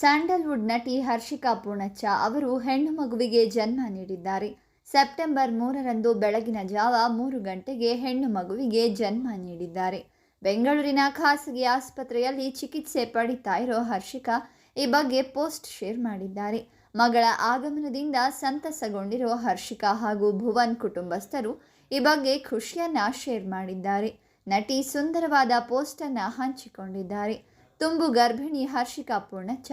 Sandalwood ನಟಿ ಹರ್ಷಿಕಾ ಪೂರ್ಣಚ್ಚ ಅವರು ಹೆಣ್ಣು ಮಗುವಿಗೆ ಜನ್ಮ ನೀಡಿದ್ದಾರೆ. ಸೆಪ್ಟೆಂಬರ್ ಮೂರರಂದು ಬೆಳಗಿನ ಜಾವ ಮೂರು ಗಂಟೆಗೆ ಹೆಣ್ಣು ಮಗುವಿಗೆ ಜನ್ಮ ನೀಡಿದ್ದಾರೆ. ಬೆಂಗಳೂರಿನ ಖಾಸಗಿ ಆಸ್ಪತ್ರೆಯಲ್ಲಿ ಚಿಕಿತ್ಸೆ ಪಡಿತಾ ಇರೋ ಹರ್ಷಿಕಾ ಈ ಬಗ್ಗೆ ಪೋಸ್ಟ್ ಶೇರ್ ಮಾಡಿದ್ದಾರೆ. ಮಗಳ ಆಗಮನದಿಂದ ಸಂತಸಗೊಂಡಿರೋ ಹರ್ಷಿಕಾ ಹಾಗೂ ಭುವನ್ ಕುಟುಂಬಸ್ಥರು ಈ ಬಗ್ಗೆ ಖುಷಿಯನ್ನ ಶೇರ್ ಮಾಡಿದ್ದಾರೆ. ನಟಿ ಸುಂದರವಾದ ಪೋಸ್ಟನ್ನು ಹಂಚಿಕೊಂಡಿದ್ದಾರೆ. ತುಂಬು ಗರ್ಭಿಣಿ ಹರ್ಷಿಕಾ ಪೂರ್ಣಚ್ಚ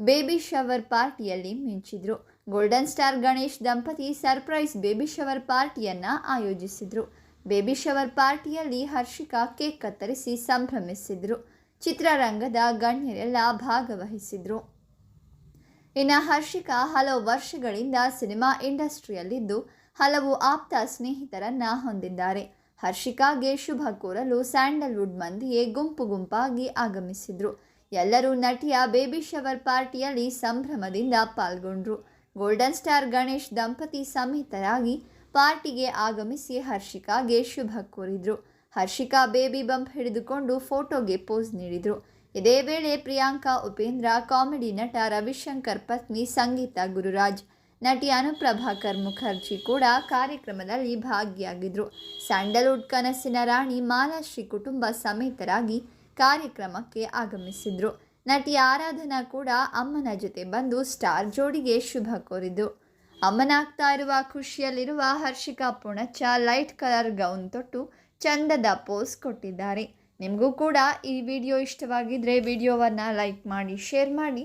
ಬೇಬಿ ಶವರ್ ಪಾರ್ಟಿಯಲ್ಲಿ ಮಿಂಚಿದ್ರು. ಗೋಲ್ಡನ್ ಸ್ಟಾರ್ ಗಣೇಶ್ ದಂಪತಿ ಸರ್ಪ್ರೈಸ್ ಬೇಬಿ ಶವರ್ ಪಾರ್ಟಿಯನ್ನ ಆಯೋಜಿಸಿದ್ರು. ಬೇಬಿ ಶವರ್ ಪಾರ್ಟಿಯಲ್ಲಿ ಹರ್ಷಿಕಾ ಕೇಕ್ ಕತ್ತರಿಸಿ ಸಂಭ್ರಮಿಸಿದ್ರು. ಚಿತ್ರರಂಗದ ಗಣ್ಯರೆಲ್ಲ ಭಾಗವಹಿಸಿದ್ರು. ಇನ್ನು ಹರ್ಷಿಕಾ ಹಲವು ವರ್ಷಗಳಿಂದ ಸಿನಿಮಾ ಇಂಡಸ್ಟ್ರಿಯಲ್ಲಿದ್ದು ಹಲವು ಆಪ್ತ ಸ್ನೇಹಿತರನ್ನ ಹೊಂದಿದ್ದಾರೆ. ಹರ್ಷಿಕಾಗೆ ಶುಭ ಕೋರಲು ಸ್ಯಾಂಡಲ್ವುಡ್ ಮಂದಿಯೇ ಗುಂಪು ಗುಂಪಾಗಿ ಆಗಮಿಸಿದ್ರು. ಎಲ್ಲರೂ ನಟಿಯ ಬೇಬಿ ಶವರ್ ಪಾರ್ಟಿಯಲ್ಲಿ ಸಂಭ್ರಮದಿಂದ ಪಾಲ್ಗೊಂಡ್ರು. ಗೋಲ್ಡನ್ ಸ್ಟಾರ್ ಗಣೇಶ್ ದಂಪತಿ ಸಮೇತರಾಗಿ ಪಾರ್ಟಿಗೆ ಆಗಮಿಸಿ ಹರ್ಷಿಕಾಗೆ ಶುಭ ಕೋರಿದ್ರು. ಹರ್ಷಿಕಾ ಬೇಬಿ ಬಂಪ್ ಹಿಡಿದುಕೊಂಡು ಫೋಟೋಗೆ ಪೋಸ್ ನೀಡಿದ್ರು. ಇದೇ ವೇಳೆ ಪ್ರಿಯಾಂಕಾ ಉಪೇಂದ್ರ ಕಾಮಿಡಿ ನಟ ರವಿಶಂಕರ್ ಪತ್ನಿ ಸಂಗೀತ ಗುರುರಾಜ್ ನಟಿ ಅನುಪ್ರಭಾಕರ್ ಮುಖರ್ಜಿ ಕೂಡ ಕಾರ್ಯಕ್ರಮದಲ್ಲಿ ಭಾಗಿಯಾಗಿದ್ದರು ಸ್ಯಾಂಡಲ್ವುಡ್ ಕನಸಿನ ರಾಣಿ ಮಾಲಾಶ್ರೀ ಕುಟುಂಬ ಸಮೇತರಾಗಿ ಕಾರ್ಯಕ್ರಮಕ್ಕೆ ಆಗಮಿಸಿದ್ರು. ನಟಿ ಆರಾಧನಾ ಕೂಡ ಅಮ್ಮನ ಜೊತೆ ಬಂದು ಸ್ಟಾರ್ ಜೋಡಿಗೆ ಶುಭ ಕೋರಿದ್ದು. ಅಮ್ಮನಾಗ್ತಾ ಇರುವ ಖುಷಿಯಲ್ಲಿರುವ Harshika Punacha light colour gown ತೊಟ್ಟು ಚಂದದ ಪೋಸ್ ಕೊಟ್ಟಿದ್ದಾರೆ. ನಿಮಗೂ ಕೂಡ ಈ ವಿಡಿಯೋ ಇಷ್ಟವಾಗಿದ್ದರೆ ವಿಡಿಯೋವನ್ನು ಲೈಕ್ ಮಾಡಿ, ಶೇರ್ ಮಾಡಿ.